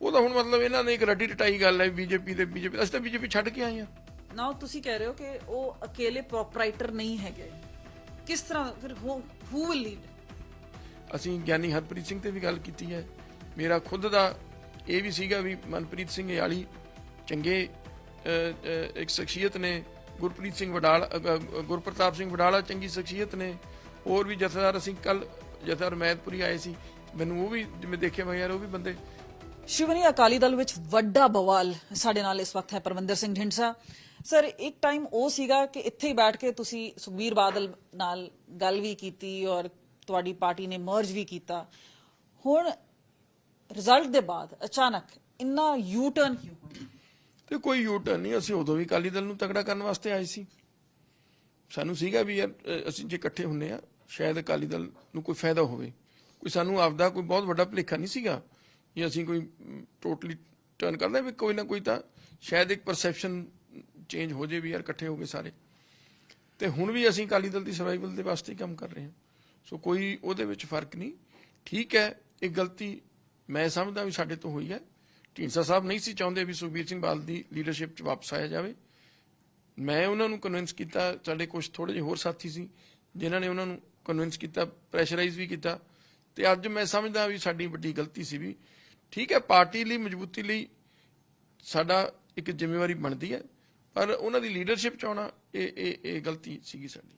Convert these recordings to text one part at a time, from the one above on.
ਉਹ ਤਾਂ ਹੁਣ ਮਤਲਬ ਇਹਨਾਂ ਨੇ ਇੱਕ ਰੱਟੀ ਰਟਾਈ ਗੱਲ ਹੈ ਬੀਜੇਪੀ ਦੇ ਬੀਜੇਪੀ ਅਸੀਂ ਤਾਂ ਬੀਜੇਪੀ ਛੱਡ ਕੇ ਆਏ ਆ ਨਾ ਤੁਸੀਂ ਕਹਿ ਰਹੇ ਹੋ ਕਿ ਉਹ ਅਕੇਲੇ ਪ੍ਰੋਪਰਾਈਟਰ ਨਹੀਂ ਹੈਗੇ। ਕਿਸ ਤਰ੍ਹਾਂ ਫਿਰ ਹੂ ਵਿਲ ਲੀਡ ਅਸੀਂ ਗਿਆਨੀ ਹਰਪ੍ਰੀਤ ਸਿੰਘ ਤੇ ਵੀ ਗੱਲ ਕੀਤੀ ਹੈ। ਮੇਰਾ ਖੁਦ ਦਾ ਇਹ ਵੀ ਸੀਗਾ ਵੀ ਮਨਪ੍ਰੀਤ ਸਿੰਘ ਯਾਲੀ ਚੰਗੇ ਇੱਕ ਸ਼ਖਸੀਅਤ ਨੇ ਗੁਰਪ੍ਰੀਤ ਸਿੰਘ ਵਡਾਲਾ ਗੁਰਪ੍ਰਤਾਪ ਸਿੰਘ ਵਡਾਲਾ ਚੰਗੀ ਸ਼ਖਸੀਅਤ ਨੇ ਹੋਰ ਵੀ ਜਥੇਦਾਰ ਅਸੀਂ ਕੱਲ ਜਥੇਦਾਰ ਮੈਦਪੁਰੀ ਆਏ ਸੀ। ਮੈਨੂੰ ਉਹ ਵੀ ਜਿਵੇਂ ਦੇਖਿਆ ਮੈਂ ਯਾਰ ਉਹ ਵੀ ਬੰਦੇ ਸ਼ਿਵਨੀ ਅਕਾਲੀ ਦਲ ਵਿੱਚ ਵੱਡਾ ਬਵਾਲ ਸਾਡੇ ਨਾਲ ਇਸ ਵਕਤ ਹੈ ਪਰਵਿੰਦਰ ਸਿੰਘ ਢਿੰਡਸਾ ਸਰ, ਇੱਕ ਟਾਈਮ ਉਹ ਸੀਗਾ ਕਿ ਇੱਥੇ ਹੀ ਬੈਠ ਕੇ ਤੁਸੀਂ ਸੁਖਬੀਰ ਬਾਦਲ ਨਾਲ ਗੱਲ ਵੀ ਕੀਤੀ ਔਰ ਤੁਹਾਡੀ ਪਾਰਟੀ ਨੇ ਮਰਜ ਵੀ ਕੀਤਾ। ਹੁਣ ਰਿਜ਼ਲਟ ਦੇ ਬਾਅਦ ਅਚਾਨਕ ਇੰਨਾ ਯੂ ਟਰਨ ਕਿਉਂ ਹੋਇਆ? ਤੇ ਕੋਈ ਯੂ ਟਰਨ ਨਹੀਂ, ਅਸੀਂ ਉਦੋਂ ਵੀ ਅਕਾਲੀ ਦਲ ਨੂੰ ਤਗੜਾ ਕਰਨ ਵਾਸਤੇ ਆਏ ਸੀ। ਸਾਨੂੰ ਸੀਗਾ ਵੀ ਯਾਰ ਅਸੀਂ ਜੇ ਇਕੱਠੇ ਹੁੰਨੇ ਆ, ਸ਼ਾਇਦ ਅਕਾਲੀ ਦਲ ਨੂੰ ਕੋਈ ਫਾਇਦਾ ਹੋਵੇ। ਕੋਈ ਸਾਨੂੰ ਆਪਦਾ ਕੋਈ ਬਹੁਤ ਵੱਡਾ ਭੁਲੇਖਾ ਨਹੀਂ ਸੀਗਾ। ਕਿ ਅਸੀਂ ਕੋਈ ਟੋਟਲੀ ਟਰਨ ਕਰਦੇ ਵੀ ਕੋਈ ਨਾ ਕੋਈ ਤਾਂ ਸ਼ਾਇਦ ਇੱਕ ਪਰਸੈਪਸ਼ਨ ਚੇਂਜ ਹੋ ਜੇ ਵੀ ਯਾਰ, ਇਕੱਠੇ ਹੋ ਗਏ ਸਾਰੇ। ਤੇ ਹੁਣ ਵੀ ਅਸੀਂ ਅਕਾਲੀ ਦਲ ਦੀ ਸਰਵਾਈਵਲ ਦੇ ਵਾਸਤੇ ਕੰਮ ਕਰ ਰਹੇ ਹਾਂ। ਸੋ ਕੋਈ ਉਹਦੇ ਵਿੱਚ ਫ਼ਰਕ ਨਹੀਂ। ਠੀਕ ਹੈ, ਇਹ ਗਲਤੀ ਮੈਂ ਸਮਝਦਾ ਵੀ ਸਾਡੇ ਤੋਂ ਹੋਈ ਹੈ। ਢੀਂਡਸਾ ਸਾਹਿਬ ਨਹੀਂ ਸੀ ਚਾਹੁੰਦੇ ਵੀ ਸੁਖਬੀਰ ਸਿੰਘ ਬਾਦਲ ਦੀ ਲੀਡਰਸ਼ਿਪ 'ਚ ਵਾਪਸ ਆਇਆ ਜਾਵੇ। ਮੈਂ ਉਹਨਾਂ ਨੂੰ ਕਨਵਿੰਸ ਕੀਤਾ, ਸਾਡੇ ਕੁਝ ਥੋੜੇ ਜਿਹੇ ਹੋਰ ਸਾਥੀ ਸੀ ਜਿਨ੍ਹਾਂ ਨੇ ਉਹਨਾਂ ਨੂੰ ਕਨਵਿੰਸ ਕੀਤਾ ਪ੍ਰੈਸ਼ਰਾਈਜ਼ ਵੀ ਕੀਤਾ। ਤੇ ਅੱਜ ਮੈਂ ਸਮਝਦਾ ਵੀ ਸਾਡੀ ਵੱਡੀ ਗਲਤੀ ਸੀ ਵੀ ਠੀਕ ਹੈ ਪਾਰਟੀ ਲਈ ਮਜ਼ਬੂਤੀ ਲਈ ਸਾਡਾ ਇੱਕ ਜ਼ਿੰਮੇਵਾਰੀ ਬਣਦੀ ਹੈ ਪਰ ਉਹਨਾਂ ਦੀ ਲੀਡਰਸ਼ਿਪ 'ਚ ਆਉਣਾ ਇਹ ਇਹ ਇਹ ਗਲਤੀ ਸੀਗੀ ਸਾਡੀ।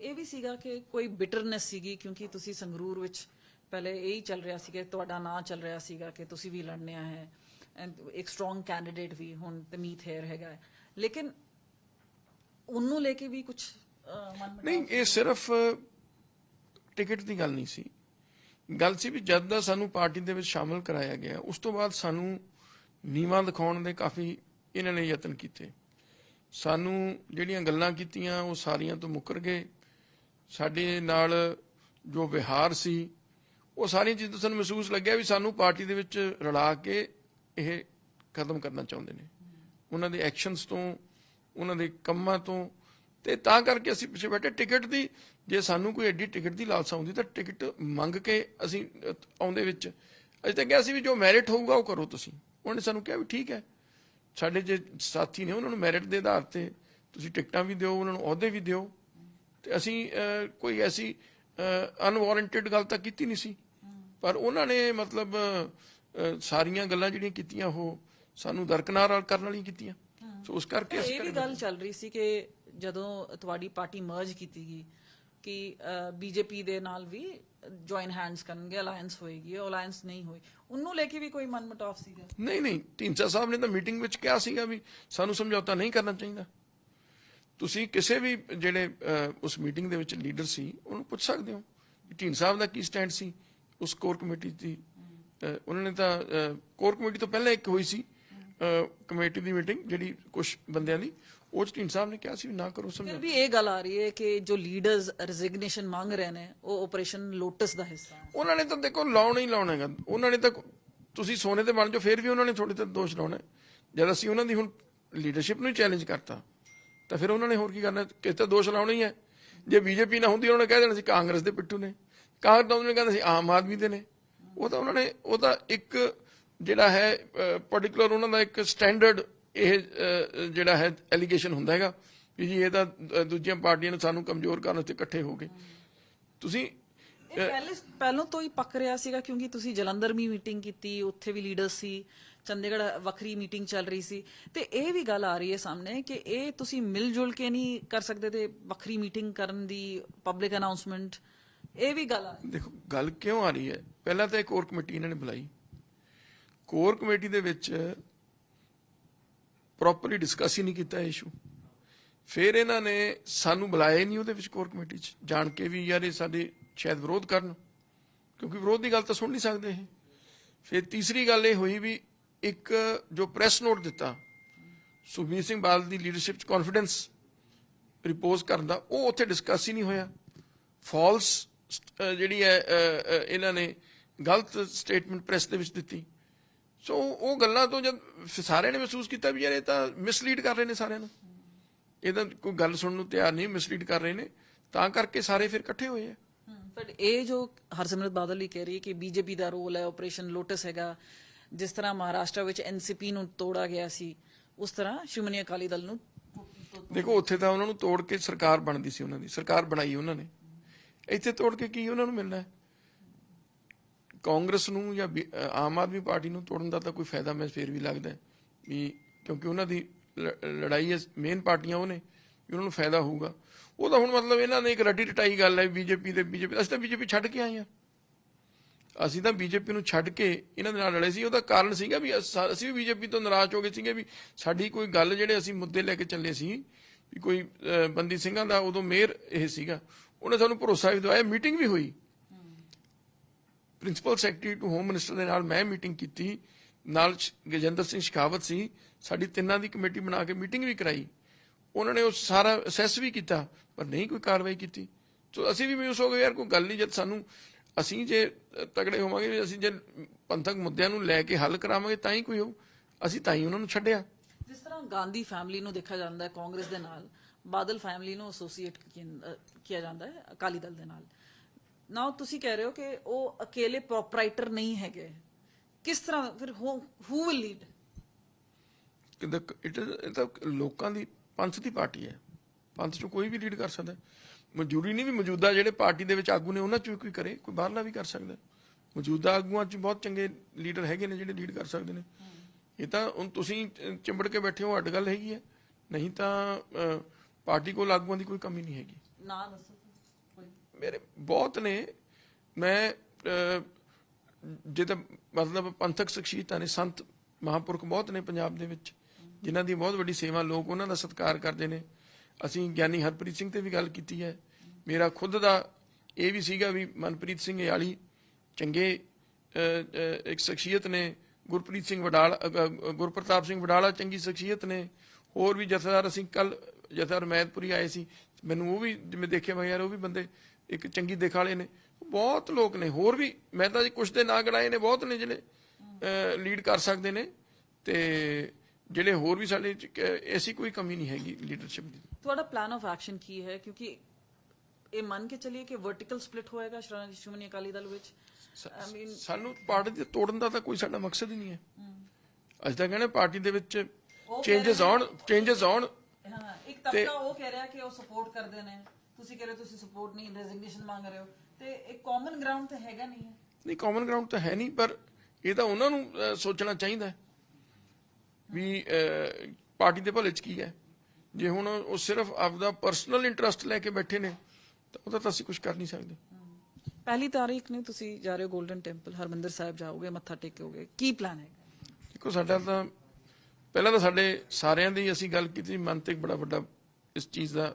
ਇਹ ਵੀ ਸੀਗਾ ਕਿ ਕੋਈ ਬਿਟਰਨੈਸ ਸੀਗੀ ਕਿਉਂਕਿ ਤੁਸੀਂ ਸੰਗਰੂਰ ਵਿੱਚ ਪਹਿਲੇ ਇਹ ਹੀ ਚੱਲ ਰਿਹਾ ਸੀ ਕਿ ਤੁਹਾਡਾ ਨਾਂ ਚੱਲ ਰਿਹਾ ਸੀਗਾ ਕਿ ਤੁਸੀਂ ਵੀ ਲੜਨਿਆ ਹੈ ਇੱਕ ਸਟਰੋਂਗ ਕੈਂਡੀਡੇਟ ਵੀ ਹੁਣ ਤੇ ਮੀਤ ਹੇਅਰ ਹੈਗਾ। ਲੇਕਿਨ ਉਹਨੂੰ ਲੈ ਕੇ ਵੀ ਕੁਝ ਮਨ ਨਹੀਂ ਇਹ ਸਿਰਫ ਟਿਕਟ ਦੀ ਗੱਲ ਨਹੀਂ ਸੀ। ਗੱਲ ਸੀ ਵੀ ਜਦ ਦਾ ਸਾਨੂੰ ਪਾਰਟੀ ਦੇ ਵਿੱਚ ਸ਼ਾਮਲ ਕਰਾਇਆ ਗਿਆ, ਉਸ ਤੋਂ ਬਾਅਦ ਸਾਨੂੰ ਨੀਵਾਂ ਦਿਖਾਉਣ ਦੇ ਕਾਫੀ ਇਹਨਾਂ ਨੇ ਯਤਨ ਕੀਤੇ। ਸਾਨੂੰ ਜਿਹੜੀਆਂ ਗੱਲਾਂ ਕੀਤੀਆਂ, ਉਹ ਸਾਰੀਆਂ ਤੋਂ ਮੁੱਕਰ ਗਏ। ਸਾਡੇ ਨਾਲ ਜੋ ਵਿਹਾਰ ਸੀ, ਉਹ ਸਾਰੀਆਂ ਚੀਜ਼ਾਂ ਤੋਂ ਸਾਨੂੰ ਮਹਿਸੂਸ ਲੱਗਿਆ ਵੀ ਸਾਨੂੰ ਪਾਰਟੀ ਦੇ ਵਿੱਚ ਰਲਾ ਕੇ ਇਹ ਖਤਮ ਕਰਨਾ ਚਾਹੁੰਦੇ ਨੇ। ਉਹਨਾਂ ਦੇ ਐਕਸ਼ਨਸ ਤੋਂ, ਉਹਨਾਂ ਦੇ ਕੰਮਾਂ ਤੋਂ। ਤੇ ਤਾਂ ਕਰਕੇ ਅਸੀਂ ਪਿੱਛੇ ਬੈਠੇ। ਟਿਕਟ ਦੀ ਜੇ ਸਾਨੂੰ ਕੋਈ ਐਡੀ ਟਿਕਟ ਦੀ ਲਾਲਸਾ ਹੁੰਦੀ ਤਾਂ ਟਿਕਟ ਮੰਗ ਕੇ ਅਸੀਂ ਆਉਂਦੇ ਵਿੱਚ। ਅਸੀਂ ਤਾਂ ਕਿਹਾ ਸੀ ਵੀ ਜੋ ਮੈਰਿਟ ਹੋਊਗਾ ਉਹ ਕਰੋ ਤੁਸੀਂ। ਉਹਨੇ ਸਾਨੂੰ ਕਿਹਾ ਵੀ ਠੀਕ ਹੈ। ਸਾਡੇ ਜੇ ਸਾਥੀ ਨੇ ਉਹਨਾਂ ਨੂੰ ਮੈਰਿਟ ਦੇ ਆਧਾਰ ਤੇ ਤੁਸੀਂ ਟਿਕਟਾਂ ਵੀ ਦਿਓ ਉਹਨਾਂ ਨੂੰ ਅਹੁਦੇ ਵੀ ਦਿਓ। ਤੇ ਅਸੀਂ ਕੋਈ ਐਸੀ ਅਨਵਾਰੰਟਡ ਗੱਲ ਤਾਂ ਕੀਤੀ ਨਹੀਂ ਸੀ। ਪਰ ਉਹਨਾਂ ਨੇ ਮਤਲਬ ਸਾਰੀਆਂ ਗੱਲਾਂ ਜਿਹੜੀਆਂ ਕੀਤੀਆਂ ਉਹ ਸਾਨੂੰ ਦਰਕਨਾਰ ਕਰਨ ਵਾਲੀਆਂ ਕੀਤੀਆਂ। ਸੋ ਉਸ ਕਰਕੇ ਇਹ ਵੀ ਗੱਲ ਚੱਲ ਰਹੀ ਸੀ ਕਿ ਜਦੋਂ ਤੁਹਾਡੀ ਪਾਰਟੀ ਮਰਜ ਕੀਤੀ ਗਈ ਕਿ ਬੀਜੇਪੀ ਦੇ ਨਾਲ ਵੀ ਜੁਆਇਨ ਹੈਂਡਸ ਕਰਨਗੇ ਅਲਾਈਅੰਸ ਹੋਏਗੀ ਅਲਾਈਅੰਸ ਨਹੀਂ ਹੋਈ। ਉਹਨੂੰ ਲੈ ਕੇ ਵੀ ਕੋਈ ਮਨਮਟਾਵ ਸੀਗਾ? ਨਹੀਂ ਨਹੀਂ ਢੀਂਡਸਾ ਸਾਹਿਬ ਨੇ ਤਾਂ ਮੀਟਿੰਗ ਵਿੱਚ ਕਿਹਾ ਸੀਗਾ ਵੀ ਸਾਨੂੰ ਸਮਝੌਤਾ ਨਹੀਂ ਕਰਨਾ ਚਾਹੀਦਾ। ਤੁਸੀਂ ਕਿਸੇ ਵੀ ਜਿਹੜੇ ਉਸ ਮੀਟਿੰਗ ਦੇ ਵਿੱਚ ਲੀਡਰ ਸੀ ਉਹਨੂੰ ਪੁੱਛ ਸਕਦੇ ਹੋ ਕਿ ਢੀਂਡਸਾ ਸਾਹਿਬ ਦਾ ਕੀ ਸਟੈਂਡ ਸੀ ਉਸ ਕੋਰ ਕਮੇਟੀ ਦੀ। ਅਹ, ਉਹਨਾਂ ਨੇ ਤਾਂ ਕੋਰ ਕਮੇਟੀ ਤੋਂ ਪਹਿਲਾਂ ਇੱਕ ਹੋਈ ਸੀ ਕਮੇਟੀ ਦੀ ਮੀਟਿੰਗ ਜਿਹੜੀ ਕੁਝ ਬੰਦਿਆਂ ਦੀ ਉਹ 'ਚ ਢੀਂਡਸਾ ਸਾਹਿਬ ਨੇ ਕਿਹਾ ਸੀ ਵੀ ਨਾ ਕਰੋ ਫਿਰ ਸਮਝੌਤਾ ਵੀ ਇਹ ਗੱਲ ਆ ਰਹੀ ਹੈ ਕਿ ਜੋ ਲੀਡਰਸ ਰੈਜ਼ਿਗਨੇਸ਼ਨ ਮੰਗ ਰਹੇ ਨੇ ਉਹ ਆਪਰੇਸ਼ਨ ਲੋਟਸ ਦਾ ਹਿੱਸਾ ਹੈ। ਉਹਨਾਂ ਨੇ ਤਾਂ ਦੇਖੋ ਲਾਉਣਾ ਹੀ ਲਾਉਣਾ ਹੈਗਾ। ਉਹਨਾਂ ਨੇ ਤਾਂ ਤੁਸੀਂ ਸੋਨੇ ਤੇ ਬਣ ਜਾਓ ਫਿਰ ਵੀ ਉਹਨਾਂ ਨੇ ਤੁਹਾਡੇ ਤੇ ਦੋਸ਼ ਲਾਉਣਾ। ਜਦ ਅਸੀਂ ਉਹਨਾਂ ਦੀ ਹੁਣ ਲੀਡਰਸ਼ਿਪ ਨੂੰ ਚੈਲੰਜ ਕਰਤਾ ਤਾਂ ਫਿਰ ਉਹਨਾਂ ਨੇ ਹੋਰ ਕੀ ਕਰਨਾ ਕਿਸ ਤੇ ਦੋਸ਼ ਲਾਉਣਾ ਹੀ ਹੈ। ਜੇ ਬੀਜੇਪੀ ਨਾ ਹੁੰਦੀ ਉਹਨਾਂ ਨੇ ਕਹਿ ਦੇਣਾ ਸੀ ਕਾਂਗਰਸ ਦੇ ਪਿੱਟੂ ਨੇ। ਕਾਂਗਰਸ ਤਾਂ ਉਹਨੇ ਕਹਿੰਦਾ ਸੀ ਆਮ ਆਦਮੀ ਦੇ ਨੇ। ਉਹ ਤਾਂ ਉਹਨਾਂ ਨੇ ਉਹ ਤਾਂ ਇੱਕ ਜਿਹੜਾ ਹੈ ਪਾਰਟਿਕੂਲਰ ਉਹਨਾਂ ਦਾ ਇੱਕ ਸਟੈਂਡਰਡ ਇਹ ਜਿਹੜਾ ਹੈ ਐਲੀਗੇਸ਼ਨ ਹੁੰਦਾ ਹੈਗਾ ਵੀ ਜੀ ਇਹ ਤਾਂ ਦੂਜੀਆਂ ਪਾਰਟੀਆਂ ਨੂੰ ਸਾਨੂੰ ਕਮਜ਼ੋਰ ਕਰਨ ਵਾਸਤੇ ਇਕੱਠੇ ਹੋ ਗਏ। ਤੁਸੀਂ ਪਹਿਲੇ ਪਹਿਲਾਂ ਤੋਂ ਹੀ ਪੱਕ ਰਿਹਾ ਸੀਗਾ ਕਿਉਂਕਿ ਤੁਸੀਂ ਜਲੰਧਰ ਵੀ ਮੀਟਿੰਗ ਕੀਤੀ ਉੱਥੇ ਵੀ ਲੀਡਰ ਸੀ ਚੰਡੀਗੜ੍ਹ ਵੱਖਰੀ ਮੀਟਿੰਗ ਚੱਲ ਰਹੀ ਸੀ। ਤੇ ਇਹ ਵੀ ਗੱਲ ਆ ਰਹੀ ਹੈ ਸਾਹਮਣੇ ਕਿ ਇਹ ਤੁਸੀਂ ਮਿਲ ਜੁਲ ਕੇ ਨਹੀਂ ਕਰ ਸਕਦੇ ਤੇ ਵੱਖਰੀ ਮੀਟਿੰਗ ਕਰਨ ਦੀ ਪਬਲਿਕ ਅਨਾਉਂਸਮੈਂਟ ਇਹ ਵੀ ਗੱਲ ਆ ਦੇਖੋ ਗੱਲ ਕਿਉਂ ਆ ਰਹੀ ਹੈ? ਪਹਿਲਾਂ ਤਾਂ ਇੱਕ ਕੋਰ ਕਮੇਟੀ ਇਹਨਾਂ ਨੇ ਬੁਲਾਈ। ਕੋਰ ਕਮੇਟੀ ਦੇ ਵਿੱਚ ਪ੍ਰੋਪਰਲੀ ਡਿਸਕਸ ਹੀ ਨਹੀਂ ਕੀਤਾ ਇਸ਼ੂ ਫਿਰ ਇਹਨਾਂ ਨੇ ਸਾਨੂੰ ਬੁਲਾਇਆ ਹੀ ਨਹੀਂ ਉਹਦੇ ਵਿੱਚ ਕੋਰ ਕਮੇਟੀ 'ਚ। ਜਾਣ ਕੇ ਵੀ ਯਾਰ ਇਹ ਸਾਡੇ ਸ਼ਾਇਦ ਵਿਰੋਧ ਕਰਨ, ਕਿਉਂਕਿ ਵਿਰੋਧ ਦੀ ਗੱਲ ਤਾਂ ਸੁਣ ਨਹੀਂ ਸਕਦੇ ਇਹ। ਫਿਰ ਤੀਸਰੀ ਗੱਲ ਇਹ ਹੋਈ ਵੀ ਇੱਕ ਜੋ ਪ੍ਰੈਸ ਨੋਟ ਦਿੱਤਾ, ਸੁਖਬੀਰ ਸਿੰਘ ਬਾਦਲ ਦੀ ਲੀਡਰਸ਼ਿਪ 'ਚ ਕੌਨਫੀਡੈਂਸ ਰਿਪੋਜ਼ ਕਰਨ ਦਾ, ਉਹ ਉੱਥੇ ਡਿਸਕਸ ਹੀ ਨਹੀਂ ਹੋਇਆ। ਫਾਲਸ ਜਿਹੜੀ ਹੈ ਇਹਨਾਂ ਨੇ ਗਲਤ ਸਟੇਟਮੈਂਟ ਪ੍ਰੈਸ ਦੇ ਵਿੱਚ ਦਿੱਤੀ। ਸੋ ਉਹ ਗੱਲਾਂ ਤੋਂ ਜਦ ਸਾਰਿਆਂ ਨੇ ਮਹਿਸੂਸ ਕੀਤਾ ਵੀ ਯਾਰ ਇਹ ਤਾਂ ਮਿਸਲੀਡ ਕਰ ਰਹੇ ਨੇ ਸਾਰਿਆਂ ਨੂੰ। ਇਹ ਤਾਂ ਕੋਈ ਗੱਲ ਸੁਣਨ ਨੂੰ ਤਿਆਰ ਨਹੀਂ ਮਿਸਲੀਡ ਕਰ ਰਹੇ ਨੇ। ਤਾਂ ਕਰਕੇ ਸਾਰੇ ਫਿਰ ਇਕੱਠੇ ਹੋਏ ਆ। ਬਟ ਇਹ ਜੋ ਹਰਸਿਮਰਤ ਬਾਦਲ ਹੀ ਕਹਿ ਰਹੀ ਹੈ ਕਿ ਬੀਜੇਪੀ ਦਾ ਰੋਲ ਹੈ ਆਪਰੇਸ਼ਨ ਲੋਟਸ ਹੈਗਾ ਜਿਸ ਤਰ੍ਹਾਂ ਮਹਾਰਾਸ਼ਟਰ ਵਿੱਚ ਐਨਸੀਪੀ ਨੂੰ ਤੋੜਾ ਗਿਆ ਸੀ ਉਸ ਤਰ੍ਹਾਂ ਸ਼੍ਰੋਮਣੀ ਅਕਾਲੀ ਦਲ ਨੂੰ ਦੇਖੋ ਉੱਥੇ ਤਾਂ ਉਹਨਾਂ ਨੂੰ ਤੋੜ ਕੇ ਸਰਕਾਰ ਬਣਦੀ ਸੀ ਉਹਨਾਂ ਦੀ ਸਰਕਾਰ ਬਣਾਈ ਉਹਨਾਂ ਨੇ। ਇੱਥੇ ਤੋੜ ਕੇ ਕੀ ਉਹਨਾਂ ਨੂੰ ਮਿਲਣਾ ਹੈ? ਕਾਂਗਰਸ ਨੂੰ ਜਾਂ ਬੀ- ਆਮ ਆਦਮੀ ਪਾਰਟੀ ਨੂੰ ਤੋੜਨ ਦਾ ਤਾਂ ਕੋਈ ਫਾਇਦਾ ਮੈਂ ਫੇਰ ਵੀ ਲੱਗਦਾ ਵੀ ਕਿਉਂਕਿ ਉਹਨਾਂ ਦੀ ਲ- ਲੜਾਈ ਹੈ, ਮੇਨ ਪਾਰਟੀਆਂ ਉਹ ਨੇ, ਵੀ ਉਹਨਾਂ ਨੂੰ ਫਾਇਦਾ ਹੋਊਗਾ। ਉਹ ਤਾਂ ਹੁਣ ਮਤਲਬ ਇਹਨਾਂ ਨੇ ਇੱਕ ਰੱਟੀ ਟਟਾਈ ਗੱਲ ਹੈ ਬੀਜੇਪੀ ਦੇ ਬੀਜੇਪੀ, ਅਸੀਂ ਤਾਂ ਬੀਜੇਪੀ ਛੱਡ ਕੇ ਆਏ ਆ ਅਸੀਂ ਤਾਂ ਬੀਜੇਪੀ ਨੂੰ ਛੱਡ ਕੇ ਇਹਨਾਂ ਦੇ ਨਾਲ ਲੜੇ ਸੀ, ਉਹਦਾ ਕਾਰਨ ਸੀਗਾ ਵੀ ਅਸੀਂ ਵੀ ਬੀਜੇਪੀ ਤੋਂ ਨਾਰਾਜ਼ ਹੋ ਗਏ ਸੀਗੇ ਵੀ ਸਾਡੀ ਕੋਈ ਗੱਲ ਜਿਹੜੇ ਅਸੀਂ ਮੁੱਦੇ ਲੈ ਕੇ ਚੱਲੇ ਸੀ, ਵੀ ਕੋਈ ਬੰਦੀ ਸਿੰਘਾਂ ਦਾ, ਉਦੋਂ ਮੇਅਰ ਇਹ ਸੀਗਾ, ਉਹਨੇ ਸਾਨੂੰ ਭਰੋਸਾ ਵੀ ਦਵਾਇਆ, ਮੀਟਿੰਗ ਵੀ ਹੋਈ। Principal secretary to home minister ਦੇ ਨਾਲ ਮੈਂ ਮੀਟਿੰਗ ਕੀਤੀ। ਨਾਲ ਸ਼- ਸਿੰਘ ਸ਼ਿਕਾਵਤ ਸੀ। ਸਾਡੀ ਤਿੰਨਾਂ ਦੀ ਕਮੇਟੀ ਬਣਾ ਕੇ ਮੀਟਿੰਗ ਵੀ ਕਰਾਈ। ਉਹਨਾਂ ਨੇ ਉਹ ਸਾਰਾ ਅਸੈਸ ਵੀ ਕੀਤਾ, ਪਰ ਨਹੀਂ ਕੋਈ ਕਾਰਵਾਈ ਕੀਤੀ। ਸੋ ਅਸੀਂ ਵੀ ਮਯੂਸ ਹੋ ਗਏ, ਯਾਰ ਕੋਈ ਗੱਲ ਨਹੀਂ, ਜਦ ਸਾਨੂੰ ਅਸੀਂ ਜੇ ਤਗੜੇ ਹੋਵਾਂਗੇ ਵੀ ਅਸੀਂ ਜੇ ਪੰਥਕ ਮੁੱਦਿਆਂ ਨੂੰ ਲੈ ਕੇ ਹੱਲ ਕਰਾਵਾਂਗੇ, ਤਾਂ ਹੀ ਕੋਈ ਹੋ ਅਸੀਂ ਤਾਂ ਹੀ ਉਹਨਾਂ ਨੂੰ ਛੱਡਿਆ। ਜਿਸ ਤਰ੍ਹਾਂ ਗਾਂਧੀ ਫੈਮਿਲੀ ਨੂੰ ਦੇਖਿਆ ਜਾਂਦਾ ਹੈ ਕਾਂਗਰਸ ਦੇ ਨਾਲ, ਬਾਦਲ ਫੈਮਿਲੀ ਨੂੰ ਐਸੋਸੀਏਟ ਕੀਤਾ ਜਾਂਦਾ ਹੈ ਅਕਾਲੀ ਦਲ ਦੇ ਨਾਲ। ਨਾ ਤੁਸੀਂ ਕਹਿ ਰਹੇ ਹੋ ਕਿ ਉਹ ਅਕੇਲੇ ਪ੍ਰੋਪਰਾਈਟਰ ਨਹੀਂ ਹੈਗੇ। ਕਿਸ ਤਰ੍ਹਾਂ ਫਿਰ ਹੂ ਵਿਲ ਲੀਡ ਕਿ the- it is- ਇਹ ਤਾਂ ਲੋਕਾਂ ਦੀ ਪੰਥ ਦੀ ਪਾਰਟੀ ਹੈ। ਪੰਥ ਚੋਂ ਕੋਈ ਵੀ ਲੀਡ ਕਰ ਸਕਦਾ। ਮਨਜ਼ੂਰੀ ਨਹੀਂ ਵੀ ਮੌਜੂਦਾ ਜਿਹੜੇ ਪਾਰਟੀ ਦੇ ਵਿੱਚ ਆਗੂ ਨੇ ਉਹਨਾਂ ਚੋਂ ਕੋਈ ਕਰੇ ਕੋਈ ਬਾਹਰਲਾ ਵੀ ਕਰ ਸਕਦਾ। ਮੌਜੂਦਾ ਆਗੂਆਂ ਚ ਬਹੁਤ ਚੰਗੇ ਲੀਡਰ ਹੈਗੇ ਨੇ ਜਿਹੜੇ ਲੀਡ ਕਰ ਸਕਦੇ ਨੇ। ਇਹ ਤਾਂ ਹੁਣ ਤੁਸੀਂ ਚਿੰਬੜ ਕੇ ਬੈਠੇ ਹੋ ਅੱਡ ਗੱਲ ਹੈਗੀ ਹੈ। ਨਹੀਂ ਤਾਂ ਪਾਰਟੀ ਕੋਲ ਆਗੂਆਂ ਦੀ ਕੋਈ ਕਮੀ ਨਹੀਂ ਹੈਗੀ। ਨਾ ਦੱਸੋ। ਮੇਰੇ ਬਹੁਤ ਨੇ। ਮੈਂ ਅਹ, ਮਤਲਬ ਪੰਥਕ ਸ਼ਖਸੀਅਤਾਂ ਨੇ ਸੰਤ ਮਹਾਂਪੁਰਖ ਬਹੁਤ ਨੇ ਪੰਜਾਬ ਦੇ ਵਿੱਚ ਜਿਨ੍ਹਾਂ ਦੀ ਬਹੁਤ ਵੱਡੀ ਸੇਵਾ ਲੋਕ ਉਹਨਾਂ ਦਾ ਸਤਿਕਾਰ ਕਰਦੇ ਨੇ। ਅਸੀਂ ਗਿਆਨੀ ਹਰਪ੍ਰੀਤ ਸਿੰਘ ਤੇ ਵੀ ਗੱਲ ਕੀਤੀ ਹੈ। ਮੇਰਾ ਖੁਦ ਦਾ ਇਹ ਵੀ ਸੀਗਾ ਵੀ ਮਨਪ੍ਰੀਤ ਸਿੰਘ ਯਾਲੀ ਚੰਗੇ ਇੱਕ ਸ਼ਖਸੀਅਤ ਨੇ। ਗੁਰਪ੍ਰੀਤ ਸਿੰਘ ਵਡਾਲ ਗੁਰਪ੍ਰਤਾਪ ਸਿੰਘ ਵਡਾਲਾ ਚੰਗੀ ਸ਼ਖਸੀਅਤ ਨੇ। ਹੋਰ ਵੀ ਜਥੇਦਾਰ ਅਸੀਂ ਕੱਲ ਜਥੇਦਾਰ ਮੈਦਪੁਰੀ ਆਏ ਸੀ। ਮੈਨੂੰ ਉਹ ਵੀ ਜਿਵੇਂ ਦੇਖਿਆ ਮੈਂ ਯਾਰ ਉਹ ਵੀ ਬੰਦੇ ਇੱਕ ਚੰਗੀ ਦਿਖ ਵਾਲੇ ਨੇ। ਬਹੁਤ ਲੋਕ ਨੇ ਹੋਰ ਵੀ ਮੈਂ ਤਾਂ ਜੀ ਕੁਛ ਦੇ ਨਾਂ ਗਣਾਏ ਨੇ ਬਹੁਤ ਨੇ ਜਿਹੜੇ ਲੀਡ ਕਰ ਸਕਦੇ ਨੇ ਤੇ ਜਿਹੜੇ ਹੋਰ ਵੀ ਸਾਡੇ ਐਸੀ ਕੋਈ ਕਮੀ ਨਹੀਂ ਹੈਗੀ ਲੀਡਰਸ਼ਿਪ ਦੀ। ਤੁਹਾਡਾ ਪਲਾਨ ਆਫ ਐਕਸ਼ਨ ਕੀ ਹੈ? ਕਿਉਂਕਿ ਇਹ ਮੰਨ ਕੇ ਚੱਲੀਏ ਕਿ ਵਰਟੀਕਲ ਸਪਲਿਟ ਹੋਏਗਾ ਸ਼੍ਰੋ- ਸ਼੍ਰੋਮਣੀ ਅਕਾਲੀ ਦਲ ਵਿੱਚ। ਆਈ ਮੀਨ ਸਾਨੂੰ ਪਾਰਟੀ ਦੇ ਤੋੜਨ ਦਾ ਤਾਂ ਕੋਈ ਸਾਡਾ ਮਕਸਦ ਹੀ ਨਹੀਂ ਹੈ। ਅਸੀਂ ਤਾਂ ਕਹਿੰਦੇ ਪਾਰਟੀ ਦੇ ਵਿੱਚ ਚੇਂਜਸ ਆਉਣ ਚੇਂਜਸ ਆਉਣ ਹਾਂ ਇੱਕ ਤਬਕਾ ਉਹ ਕਹਿ ਰਿਹਾ ਕਿ ਉਹ ਸਪੋਰਟ ਕਰਦੇ ਨੇ। ਤੁਸੀਂ ਕਹਿ ਰਹੇ ਹੋ ਤੁਸੀਂ ਸਪੋਰਟ ਨਹੀਂ ਰੈਜ਼ਿਗਨੇਸ਼ਨ ਮੰਗ ਰਹੇ ਹੋ। ਤੇ ਇੱਕ ਕਾਮਨ ਗਰਾਊਂਡ ਤੇ ਹੈਗਾ ਨਹੀਂ ਹੈ। ਨਹੀਂ ਕਾਮਨ ਗਰਾਊਂਡ ਤਾਂ ਹੈ ਨਹੀਂ ਪਰ ਇਹ ਤਾਂ ਉਹਨਾਂ ਨੂੰ ਸੋਚਣਾ ਚਾਹੀਦਾ ਹੈ ਵੀ ਪਾਰਟੀ ਦੇ ਭਲੇ 'ਚ ਕੀ ਹੈ। ਜੇ ਹੁਣ ਉਹ ਸਿਰਫ ਆਪਦਾ ਪਰਸਨਲ ਇੰਟਰਸਟ ਲੈ ਕੇ ਬੈਠੇ ਨੇ ਤਾਂ ਉਹਦਾ ਤਾਂ ਅਸੀਂ ਕੁਝ ਕਰ ਨਹੀਂ ਸਕਦੇ। ਪਹਿਲੀ ਤਾਰੀਖ ਨੂੰ ਤੁਸੀਂ ਜਾ ਰਹੇ ਹੋ 골ਡਨ ਟੈਂਪਲ ਹਰਮੰਦਰ ਸਾਹਿਬ ਜਾਓਗੇ ਮੱਥਾ ਟੇਕੋਗੇ ਕੀ ਪਲਾਨ ਹੈ? ਦੇਖੋ ਸਾਡਾ ਤਾਂ ਪਹਿਲਾਂ ਤਾਂ ਸਾਡੇ ਸਾਰਿਆਂ ਦੀ ਅਸੀਂ ਗੱਲ ਕੀਤੀ ਮਨ ਤੇ ਬੜਾ ਵੱਡਾ ਇਸ ਚੀਜ਼ ਦਾ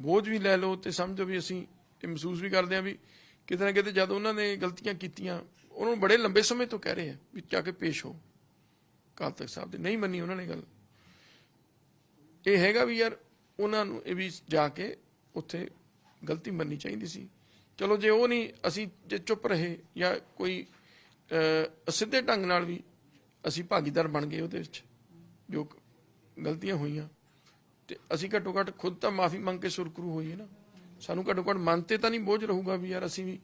ਬੋਝ ਵੀ ਲੈ ਲਓ ਤੇ ਸਮਝੋ ਵੀ ਅਸੀਂ ਇਹ ਮਹਿਸੂਸ ਵੀ ਕਰਦੇ ਹਾਂ ਵੀ ਕਿਤੇ ਨਾ ਕਿਤੇ ਜਦ ਉਹਨਾਂ ਨੇ ਗਲਤੀਆਂ ਕੀਤੀਆਂ ਉਹਨਾਂ ਨੂੰ ਬੜੇ ਲੰਬੇ ਸਮੇਂ ਤੋਂ ਕਹਿ ਰਹੇ ਆ ਵੀ ਜਾ ਕੇ ਪੇਸ਼ ਹੋ। ਕਾਲ ਤਖਤ ਸਾਹਿਬ ਦੇ ਨਹੀਂ ਮੰਨੀ ਉਹਨਾਂ ਨੇ ਗੱਲ। ਇਹ ਹੈਗਾ ਵੀ ਯਾਰ ਉਹਨਾਂ ਨੂੰ ਇਹ ਵੀ ਜਾ ਕੇ ਉੱਥੇ ਗਲਤੀ ਮੰਨਣੀ ਚਾਹੀਦੀ ਸੀ। ਚਲੋ ਜੇ ਉਹ ਨਹੀਂ ਅਸੀਂ ਜੇ ਚੁੱਪ ਰਹੇ ਜਾਂ ਕੋਈ ਅਹ, ਸਿੱਧੇ ਢੰਗ ਨਾਲ ਵੀ ਅਸੀਂ ਭਾਗੀਦਾਰ ਬਣ ਗਏ ਉਹਦੇ ਵਿੱਚ ਜੋ ਗਲਤੀਆਂ ਹੋਈਆਂ। ਤੇ ਅਸੀਂ ਘੱਟੋ ਘੱਟ ਖੁਦ ਤਾਂ ਮਾਫੀ ਮੰਗ ਕੇ ਸੁਰਖਰੂ ਹੋਈਏ ਨਾ। ਸਾਨੂੰ ਘੱਟੋ ਘੱਟ ਮਨ ਤੇ ਤਾਂ ਨਹੀਂ ਬੋਝ ਰਹੂਗਾ ਵੀ ਯਾਰ ਅਸੀਂ ਵੀ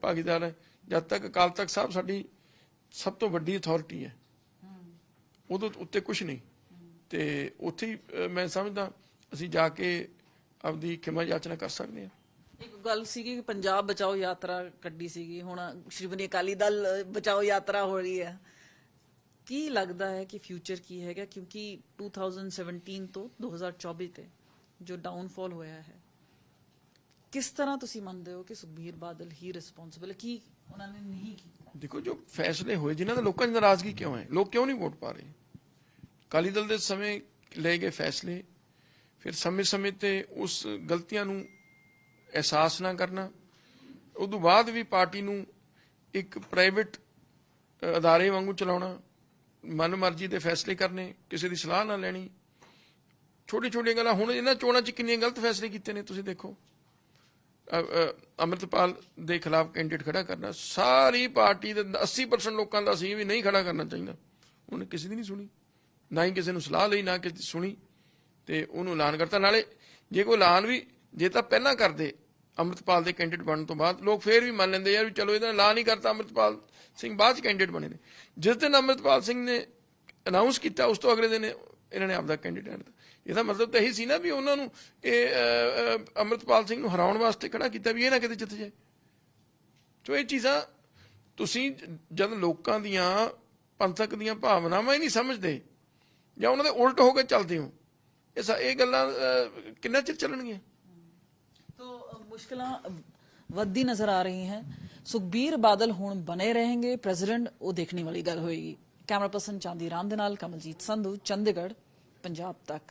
ਭਾਗੀਦਾਰ ਹੈ। ਜਦ ਤੱਕ ਅਕਾਲ ਤਖਤ ਸਾਹਿਬ ਸਾਡੀ ਸਭ ਤੋਂ ਵੱਡੀ ਅਥਾਰਟੀ ਹੈ। ਉਦੋਂ ਉੱਤੇ ਕੁਝ ਨਹੀਂ। ਤੇ ਉੱਥੇ ਮੈਂ ਸਮਝਦਾ ਅਸੀਂ ਜਾ ਕੇ ਆਪਦੀ ਖਿਮਾ ਯਾਚਨਾ ਕਰ ਸਕਦੇ ਹਾਂ। ਇੱਕ ਗੱਲ ਸੀਗੀ ਕਿ ਪੰਜਾਬ ਬਚਾਓ ਯਾਤਰਾ ਕੱਢੀ ਸੀਗੀ। ਹੁਣ ਸ਼੍ਰੋਮਣੀ ਅਕਾਲੀ ਦਲ ਬਚਾਓ ਯਾਤਰਾ ਹੋ ਰਹੀ ਹੈ। ਕੀ ਲੱਗਦਾ ਹੈ ਕਿ ਫਿਊਚਰ ਕੀ ਹੈਗਾ? ਕਿਉਂਕਿ 2017 ਤੋਂ 2024 ਤੇ ਜੋ ਡਾਊਨਫਾਲ ਹੋਇਆ ਹੈ, ਕਿਸ ਤਰ੍ਹਾਂ ਤੁਸੀਂ ਮੰਨਦੇ ਹੋ ਕਿ ਸੁਖਬੀਰ ਬਾਦਲ ਹੀ ਰਿਸਪੌਂਸਿਬਲ ਕੀ ਉਹਨਾਂ ਨੇ ਨਹੀਂ ਕੀਤਾ? ਦੇਖੋ, ਜੋ ਫੈਸਲੇ ਹੋਏ, ਜਿਨ੍ਹਾਂ ਦਾ ਲੋਕਾਂ 'ਚ ਨਾਰਾਜ਼ਗੀ ਕਿਉਂ ਹੈ? ਲੋਕ ਕਿਉਂ ਨਹੀਂ ਵੋਟ ਪਾ ਰਹੇ? ਅਕਾਲੀ ਦਲ ਦੇ ਸਮੇਂ ਲਏ ਗਏ ਫੈਸਲੇ, ਫਿਰ ਸਮੇਂ-ਸਮੇਂ ਤੇ ਉਸ ਗਲਤੀਆਂ ਨੂੰ ਅਹਿਸਾਸ ਨਾ ਕਰਨਾ, ਉਦੋਂ ਬਾਅਦ ਵੀ ਪਾਰਟੀ ਨੂੰ ਇੱਕ ਪ੍ਰਾਈਵੇਟ ਅਦਾਰੇ ਵਾਂਗੂ ਚਲਾਉਣਾ ਮਨਮਰਜ਼ੀ ਦੇ ਫੈਸਲੇ ਕਰਨੇ, ਕਿਸੇ ਦੀ ਸਲਾਹ ਨਾ ਲੈਣੀ। ਛੋਟੀ ਛੋਟੀਆਂ ਗੱਲਾਂ, ਹੁਣ ਇਹਨਾਂ ਚੋਣਾਂ 'ਚ ਕਿੰਨੀਆਂ ਗਲਤ ਫੈਸਲੇ ਕੀਤੇ ਨੇ ਤੁਸੀਂ ਦੇਖੋ। ਅ- ਅੰਮ੍ਰਿਤਪਾਲ ਦੇ ਖਿਲਾਫ ਕੈਂਡੀਡੇਟ ਖੜਾ ਕਰਨਾ, ਸਾਰੀ ਪਾਰਟੀ ਦੇ 80% ਲੋਕਾਂ ਦਾ ਸੀ ਵੀ ਨਹੀਂ ਖੜਾ ਕਰਨਾ ਚਾਹੀਦਾ। ਉਹਨੇ ਕਿਸੇ ਦੀ ਨਹੀਂ ਸੁਣੀ। ਨਾ ਹੀ ਕਿਸੇ ਨੂੰ ਸਲਾਹ ਲਈ, ਨਾ ਕਿਸੇ ਦੀ ਸੁਣੀ। ਤੇ ਉਹਨੂੰ ਐਲਾਨ ਕਰਤਾ। ਨਾਲੇ ਜੇ ਕੋਈ ਐਲਾਨ ਵੀ, ਜੇ ਤਾਂ ਪਹਿਲਾਂ ਕਰਦੇ ਅੰਮ੍ਰਿਤਪਾਲ ਦੇ ਕੈਂਡੀਡੇਟ ਬਣਨ ਤੋਂ ਬਾਅਦ ਲੋਕ ਫੇਰ ਵੀ ਮੰਨ ਲੈਂਦੇ ਯਾਰ ਵੀ ਚਲੋ ਇਹਦਾ ਲਾ ਨਹੀਂ ਕਰਤਾ ਅੰਮ੍ਰਿਤਪਾਲ ਸਿੰਘ ਬਾਅਦ ਚ ਕੈਂਡੀਡੇਟ ਬਣੇ ਨੇ। ਜਿਸ ਦਿਨ ਅੰਮ੍ਰਿਤਪਾਲ ਸਿੰਘ ਨੇ ਅਨਾਉਂਸ ਕੀਤਾ ਉਸ ਤੋਂ ਅਗਲੇ ਦਿਨ ਇਹਨਾਂ ਨੇ ਆਪਦਾ ਕੈਂਡੀਡੇਟ ਇਹਦਾ ਮਤਲਬ ਤਾਂ ਇਹੀ ਸੀ ਨਾ ਵੀ ਉਹਨਾਂ ਨੂੰ ਇਹ ਅਹ, ਅੰਮ੍ਰਿਤਪਾਲ ਸਿੰਘ ਨੂੰ ਹਰਾਉਣ ਵਾਸਤੇ ਖੜਾ ਕੀਤਾ ਵੀ ਇਹ ਨਾ ਕਿਤੇ ਜਿੱਤ ਜਾਏ। ਸੋ ਇਹ ਚੀਜ਼ਾਂ ਤੁਸੀਂ ਜਦ ਲੋਕਾਂ ਦੀਆਂ ਪੰਥਕ ਦੀਆਂ ਭਾਵਨਾਵਾਂ ਹੀ ਨਹੀਂ ਸਮਝਦੇ ਜਾਂ ਉਹਨਾਂ ਦੇ ਉਲਟ ਹੋ ਕੇ ਚੱਲਦੇ ਹੋ ਇਹ ਸਾ- ਇਹ ਗੱਲਾਂ ਕਿੰਨਾ ਚਿਰ ਚੱਲਣਗੀਆਂ? ਮੁਸ਼ਕਲਾਂ ਅ, ਵੱਧਦੀ ਨਜ਼ਰ ਆ ਰਹੀ ਹੈ। ਸੁਖਬੀਰ ਬਾਦਲ ਹੁਣ ਬਨੇ ਰਹਿਣਗੇ ਪ੍ਰੈਜ਼ੀਡੈਂਟ ਉਹ ਦੇਖਣੀ ਵਾਲੀ ਗੱਲ ਹੋਏਗੀ। ਕੈਮਰਾ ਪਰਸਨ ਚਾਂਦੀ ਰਾਮ ਦੇ ਨਾਲ ਕਮਲਜੀਤ ਸੰਧੂ ਚੰਡੀਗੜ੍ਹ ਪੰਜਾਬ ਤੱਕ।